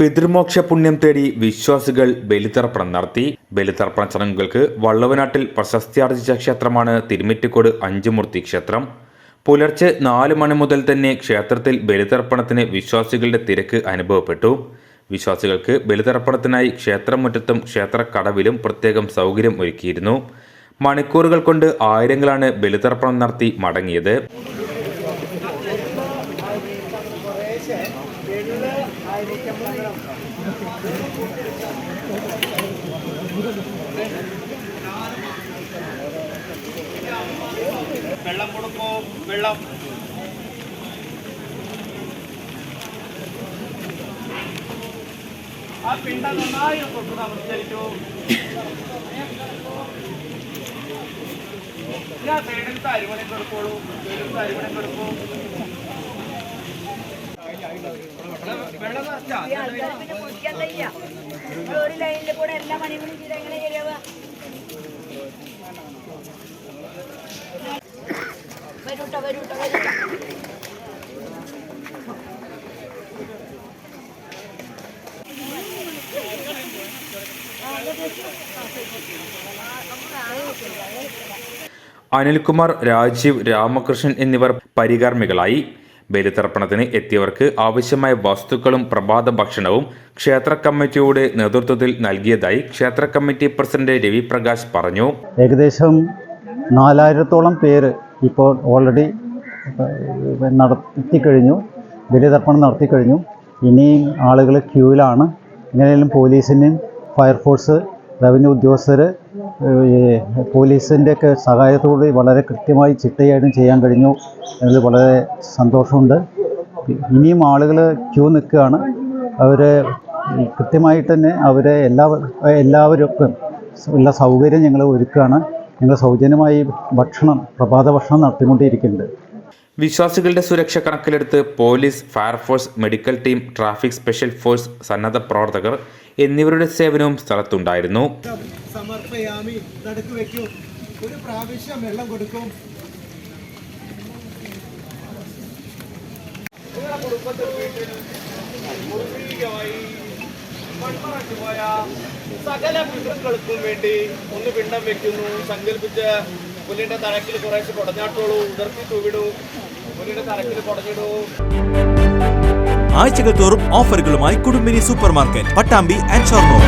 പിതൃമോക്ഷ പുണ്യം തേടി വിശ്വാസികൾ ബലിതർപ്പണം നടത്തി. ബലിതർപ്പണ ചടങ്ങുകൾക്ക് വള്ളവനാട്ടിൽ പ്രശസ്തിയാർജിച്ച ക്ഷേത്രമാണ് തിരുമിറ്റിക്കോട് അഞ്ചുമൂർത്തി ക്ഷേത്രം. പുലർച്ചെ നാല് മണി മുതൽ തന്നെ ക്ഷേത്രത്തിൽ ബലിതർപ്പണത്തിന് വിശ്വാസികളുടെ തിരക്ക് അനുഭവപ്പെട്ടു. വിശ്വാസികൾക്ക് ബലിതർപ്പണത്തിനായി ക്ഷേത്രമുറ്റത്തും ക്ഷേത്ര കടവിലും പ്രത്യേകം സൗകര്യം ഒരുക്കിയിരുന്നു. മണിക്കൂറുകൾ കൊണ്ട് ആയിരങ്ങളാണ് ബലിതർപ്പണം നടത്തി മടങ്ങിയത്. വെള്ളം കൊടുക്കോ വെള്ളം. ആ പിണ്ട നന്നായി തൊട്ട് നമസ്കരിച്ചു ഞാൻ സൈഡിലത്തെ അരിമണി കൊടുക്കോളൂ സൈഡിലത്തെ അരിമണി കൊടുക്കൂ. ഒരു ലൈനിൽ എല്ലാ എങ്ങനെ അനിൽകുമാർ രാജീവ് രാമകൃഷ്ണൻ എന്നിവർ പരികർമ്മികളായി ബലിതർപ്പണത്തിന് എത്തിയവർക്ക് ആവശ്യമായ വസ്തുക്കളും പ്രഭാത ഭക്ഷണവും ക്ഷേത്ര കമ്മിറ്റിയുടെ നേതൃത്വത്തിൽ നൽകിയതായി ക്ഷേത്ര കമ്മിറ്റി പ്രസിഡന്റ് രവി പ്രകാശ് പറഞ്ഞു. ഏകദേശം നാലായിരത്തോളം പേര് ഇപ്പോൾ ഓൾറെഡി നടത്തിക്കഴിഞ്ഞു ബലിതർപ്പണം നടത്തിക്കഴിഞ്ഞു ഇനിയും ആളുകൾ ക്യൂവിലാണ് എങ്ങനെയും പോലീസിനും ഫയർഫോഴ്സ് റവന്യൂ ഉദ്യോഗസ്ഥർ പോലീസിന്റെയൊക്കെ സഹായത്തോടെ വളരെ കൃത്യമായി ചിട്ടയായിട്ടും ചെയ്യാൻ കഴിഞ്ഞു എന്നത് വളരെ സന്തോഷമുണ്ട്. ഇനിയും ആളുകൾ ക്യൂ നിൽക്കുകയാണ്. അവർ കൃത്യമായിട്ട് തന്നെ അവരെ എല്ലാ എല്ലാവർക്കും ഉള്ള സൗകര്യം ഞങ്ങൾ ഒരുക്കുകയാണ്. ഞങ്ങൾ സൗജന്യമായി ഭക്ഷണം പ്രഭാത ഭക്ഷണം നടത്തിക്കൊണ്ടിരിക്കുന്നുണ്ട്. വിശ്വാസികളുടെ സുരക്ഷ കണക്കിലെടുത്ത് police fire force medical team traffic special force സന്നദ്ധ പ്രവർത്തകർ എന്നിവരുടെ സേവനവും സ്ഥലത്തുണ്ടായിരുന്നു. സമർപ്പയാമി. നടുക്ക് വെക്കും. ഒരു പ്രാവശ്യം വെള്ളം കൊടുക്കും. നിങ്ങളുടെ കുടുംബത്തിൽ വീട്ടിൽ മുഴുവനായി മൺമറച്ചു പോയ സകല പിതൃക്കൾക്കും വേണ്ടി ഒന്ന് പിണ്ടം വെക്കുന്നു. സങ്കല്പിച്ച് പുലിയുടെ തലക്കിൽ കുറേശ്ശെ കുടഞ്ഞാട്ടോളൂ. ഉദർത്തി തൂവിടൂ. പുലിയുടെ തലക്കിൽ കുടഞ്ഞിടൂ. ആഴ്ചകൾ തോറും ഓഫറുകളുമായി Kudumbini super market Pattambi and Shoranur.